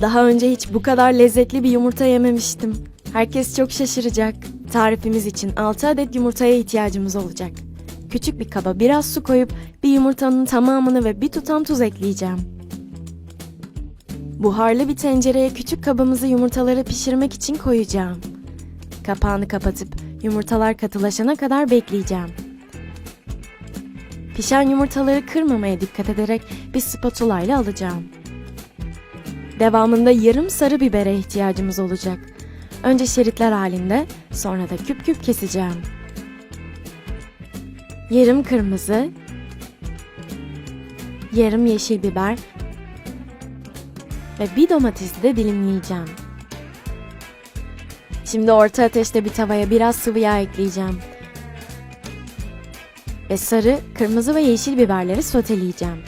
Daha önce hiç bu kadar lezzetli bir yumurta yememiştim. Herkes çok şaşıracak. Tarifimiz için 6 adet yumurtaya ihtiyacımız olacak. Küçük bir kaba biraz su koyup bir yumurtanın tamamını ve bir tutam tuz ekleyeceğim. Buharlı bir tencereye küçük kabımızı yumurtaları pişirmek için koyacağım. Kapağını kapatıp yumurtalar katılaşana kadar bekleyeceğim. Pişen yumurtaları kırmamaya dikkat ederek bir spatula ile alacağım. Devamında yarım sarı bibere ihtiyacımız olacak. Önce şeritler halinde, sonra da küp küp keseceğim. Yarım kırmızı, yarım yeşil biber ve bir domatesi de dilimleyeceğim. Şimdi orta ateşte bir tavaya biraz sıvı yağ ekleyeceğim. Ve sarı, kırmızı ve yeşil biberleri soteleyeceğim.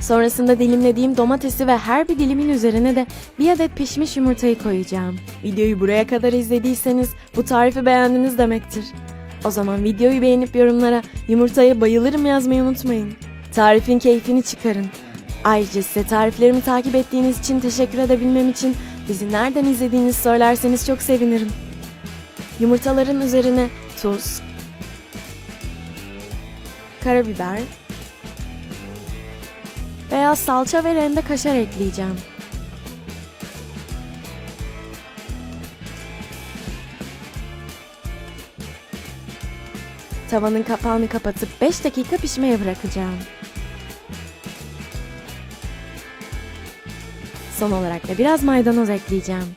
Sonrasında dilimlediğim domatesi ve her bir dilimin üzerine de bir adet pişmiş yumurtayı koyacağım. Videoyu buraya kadar izlediyseniz bu tarifi beğendiniz demektir. O zaman videoyu beğenip yorumlara yumurtaya bayılırım yazmayı unutmayın. Tarifin keyfini çıkarın. Ayrıca size tariflerimi takip ettiğiniz için teşekkür edebilmem için bizi nereden izlediğinizi söylerseniz çok sevinirim. Yumurtaların üzerine tuz, karabiber, beyaz salça ve rende kaşar ekleyeceğim. Tavanın kapağını kapatıp 5 dakika pişmeye bırakacağım. Son olarak da biraz maydanoz ekleyeceğim.